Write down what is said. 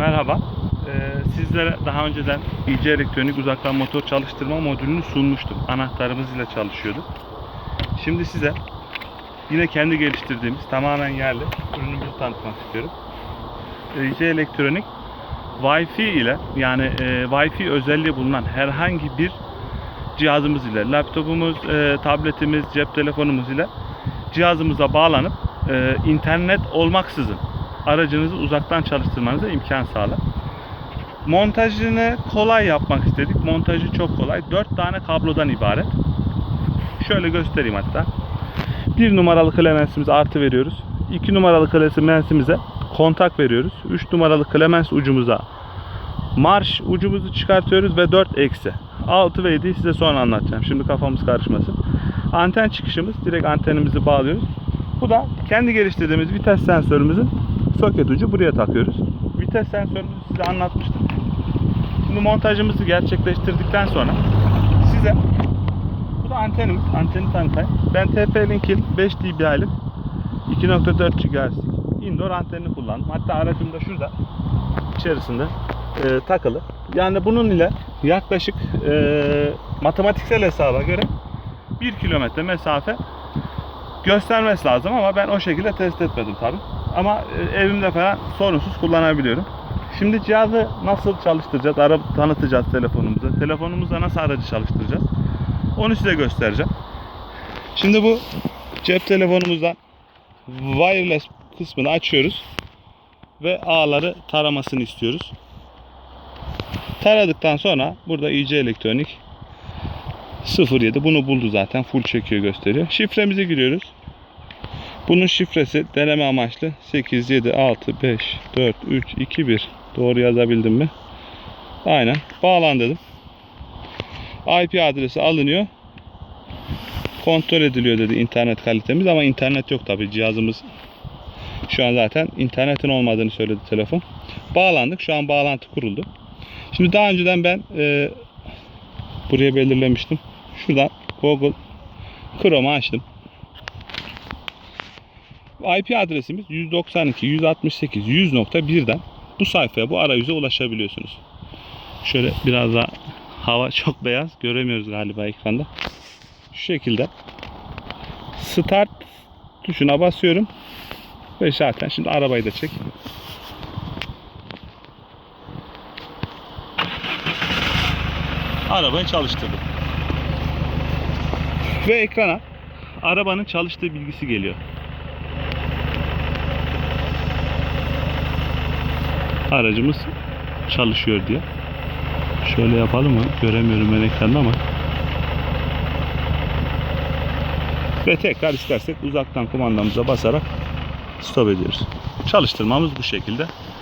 Merhaba. Ee, sizlere daha önceden İC Elektronik uzaktan motor çalıştırma modülünü sunmuştum. Anahtarımız ile çalışıyordu. Şimdi size yine kendi geliştirdiğimiz tamamen yerli ürünümüzü tanıtmak istiyorum. Ee, İC Elektronik Wi-Fi ile yani e, Wi-Fi özelliği bulunan herhangi bir cihazımız ile laptopumuz, e, tabletimiz, cep telefonumuz ile cihazımıza bağlanıp e, internet olmaksızın aracınızı uzaktan çalıştırmanıza imkan sağlar. Montajını kolay yapmak istedik. Montajı çok kolay. 4 tane kablodan ibaret. Şöyle göstereyim hatta. 1 numaralı klemensimize artı veriyoruz. 2 numaralı klemensimize kontak veriyoruz. 3 numaralı klemens ucumuza marş ucumuzu çıkartıyoruz ve 4 eksi. 6 ve 7'yi size sonra anlatacağım. Şimdi kafamız karışmasın. Anten çıkışımız direkt antenimizi bağlıyoruz. Bu da kendi geliştirdiğimiz vites sensörümüzün soket ucu buraya takıyoruz. Vites sensörümüzü size anlatmıştım. Şimdi montajımızı gerçekleştirdikten sonra size bu da antenimiz. Anteni tanıtayım. Ben TP-Link'in 5 dB'lik 2.4 GHz indoor antenini kullandım. Hatta aracım da şurada içerisinde e, takılı. Yani bunun ile yaklaşık e, matematiksel hesaba göre 1 kilometre mesafe göstermesi lazım ama ben o şekilde test etmedim tabi. Ama e, evimde falan sorunsuz kullanabiliyorum. Şimdi cihazı nasıl çalıştıracağız? Araba tanıtacağız telefonumuza. Telefonumuzda nasıl aracı çalıştıracağız? Onu size göstereceğim. Şimdi bu cep telefonumuzdan wireless kısmını açıyoruz ve ağları taramasını istiyoruz. Taradıktan sonra burada IC Elektronik 07 bunu buldu zaten full çekiyor gösteriyor. Şifremizi giriyoruz. Bunun şifresi deneme amaçlı 8 7 6 5 4 3 2 1 doğru yazabildim mi? Aynen. Bağlan dedim. IP adresi alınıyor. Kontrol ediliyor dedi internet kalitemiz ama internet yok tabi cihazımız şu an zaten internetin olmadığını söyledi telefon. Bağlandık. Şu an bağlantı kuruldu. Şimdi daha önceden ben e, buraya belirlemiştim. Şuradan Google Chrome'u açtım. IP adresimiz 192.168.100.1'den bu sayfaya, bu arayüze ulaşabiliyorsunuz. Şöyle biraz daha hava çok beyaz. Göremiyoruz galiba ekranda. Şu şekilde Start tuşuna basıyorum. Ve zaten şimdi arabayı da çek. Arabayı çalıştırdım. Ve ekrana arabanın çalıştığı bilgisi geliyor. Aracımız çalışıyor diye. Şöyle yapalım mı? Göremiyorum ben ekranda ama. Ve tekrar istersek uzaktan kumandamıza basarak stop ediyoruz. Çalıştırmamız bu şekilde.